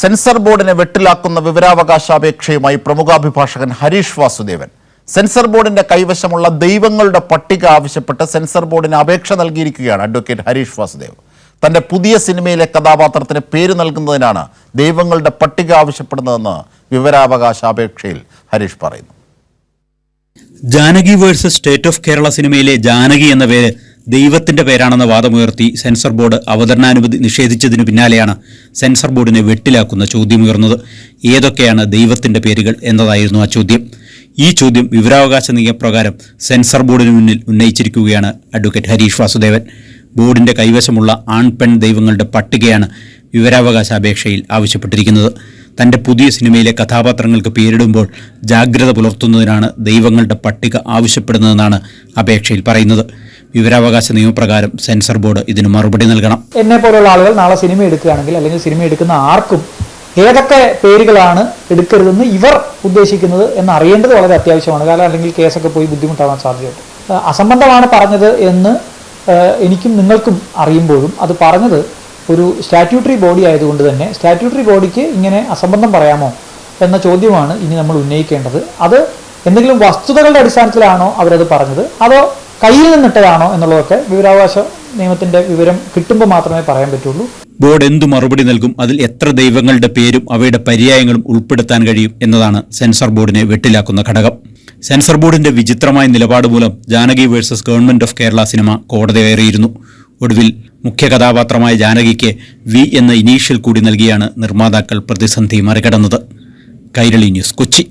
Sensor ബോർഡിനെ വെട്ടിലാക്കുന്ന വിവരാവകാശ അപേക്ഷയുമായി പ്രമുഖ പ്രമുഖാഭിഭാഷകൻ Harish Vasudevan. Sensor ബോർഡിന്റെ കൈവശമുള്ള ദൈവങ്ങളുടെ പട്ടിക ആവശ്യപ്പെട്ട് സെൻസർ ബോർഡിന് അപേക്ഷ നൽകിയിരിക്കുകയാണ് അഡ്വക്കേറ്റ് ഹരീഷ് വാസുദേവ്. തന്റെ പുതിയ സിനിമയിലെ കഥാപാത്രത്തിന് പേര് നൽകുന്നതിനാണ് ദൈവങ്ങളുടെ പട്ടിക ആവശ്യപ്പെടുന്നതെന്ന് വിവരാവകാശ അപേക്ഷയിൽ ഹരീഷ് പറയുന്നു. Janaki versus state of Kerala സിനിമയിലെ ജാനകി എന്ന പേര് ദൈവത്തിന്റെ പേരാണെന്ന വാദമുയർത്തി സെൻസർ ബോർഡ് അവതരണാനുമതി നിഷേധിച്ചതിനു പിന്നാലെയാണ് സെൻസർ ബോർഡിനെ വെട്ടിലാക്കുന്ന ചോദ്യമുയർന്നത് ഏതൊക്കെയാണ് ദൈവത്തിന്റെ പേരുകൾ എന്നതായിരുന്നു ആ ചോദ്യം. ഈ ചോദ്യം വിവരാവകാശ നിയമപ്രകാരം സെൻസർ ബോർഡിന് മുന്നിൽ ഉന്നയിച്ചിരിക്കുകയാണ് അഡ്വക്കേറ്റ് ഹരീഷ് വാസുദേവൻ. ബോർഡിന്റെ കൈവശമുള്ള ആൺപെൺ ദൈവങ്ങളുടെ പട്ടികയാണ് വിവരാവകാശ അപേക്ഷയിൽ ആവശ്യപ്പെട്ടിരിക്കുന്നത്. തന്റെ പുതിയ സിനിമയിലെ കഥാപാത്രങ്ങൾക്ക് പേരിടുമ്പോൾ ജാഗ്രത പുലർത്തുന്നതിനാണ് ദൈവങ്ങളുടെ പട്ടിക ആവശ്യപ്പെടുന്നതെന്നാണ് അപേക്ഷയിൽ പറയുന്നത്. വിവരാവകാശ നിയമപ്രകാരം സെൻസർ ബോർഡ് ഇതിന് മറുപടി നൽകണം. എന്നെ പോലുള്ള ആളുകൾ നാളെ സിനിമ എടുക്കുകയാണെങ്കിൽ അല്ലെങ്കിൽ സിനിമ എടുക്കുന്ന ആർക്കും ഏതൊക്കെ പേരുകളാണ് എടുക്കരുതെന്ന് ഇവർ ഉദ്ദേശിക്കുന്നത് എന്ന് അറിയേണ്ടത് വളരെ അത്യാവശ്യമാണ്. കാരണം അല്ലെങ്കിൽ കേസൊക്കെ പോയി ബുദ്ധിമുട്ടാവാൻ സാധ്യതയുണ്ട്. അസംബന്ധമാണ് പറഞ്ഞത് എന്ന് എനിക്കും നിങ്ങൾക്കും അറിയുമ്പോഴും അത് പറഞ്ഞത് ഒരു സ്റ്റാറ്റ്യൂട്ടറി ബോഡി ആയതുകൊണ്ട് തന്നെ സ്റ്റാറ്റ്യൂട്ടറി ബോഡിക്ക് ഇങ്ങനെ അസംബന്ധം പറയാമോ എന്ന ചോദ്യമാണ് ഇനി നമ്മൾ ഉന്നയിക്കേണ്ടത്. അത് എന്തെങ്കിലും വസ്തുതകളുടെ അടിസ്ഥാനത്തിലാണോ അവരത് പറഞ്ഞത്? അതോ കയ്യിൽ നിന്നിട്ടതാണോ എന്നുള്ളതൊക്കെ വിവരാവകാശ നിയമത്തിന്റെ വിവരം കിട്ടുമ്പോൾ മാത്രമേ പറയാൻ പറ്റുള്ളൂ. ബോർഡ് എന്തു മറുപടി നൽകും? അതിൽ എത്ര ദൈവങ്ങളുടെ പേരും അവയുടെ പര്യായങ്ങളും ഉൾപ്പെടുത്താൻ കഴിയും എന്നതാണ് സെൻസർ ബോർഡിനെ വെട്ടിലാക്കുന്ന ഘടകം. സെൻസർ ബോർഡിന്റെ വിചിത്രമായ നിലപാട് മൂലം Janaki versus government of Kerala cinema കോടതി കയറിയിരുന്നു. ഒടുവിൽ മുഖ്യ കഥാപാത്രമായ ജാനകിക്ക് വി എന്ന ഇനീഷ്യൽ കൂടി നൽകിയാണ് നിർമ്മാതാക്കൾ പ്രതിസന്ധി മറികടന്നത്. കൈരളി ന്യൂസ് കൊച്ചി.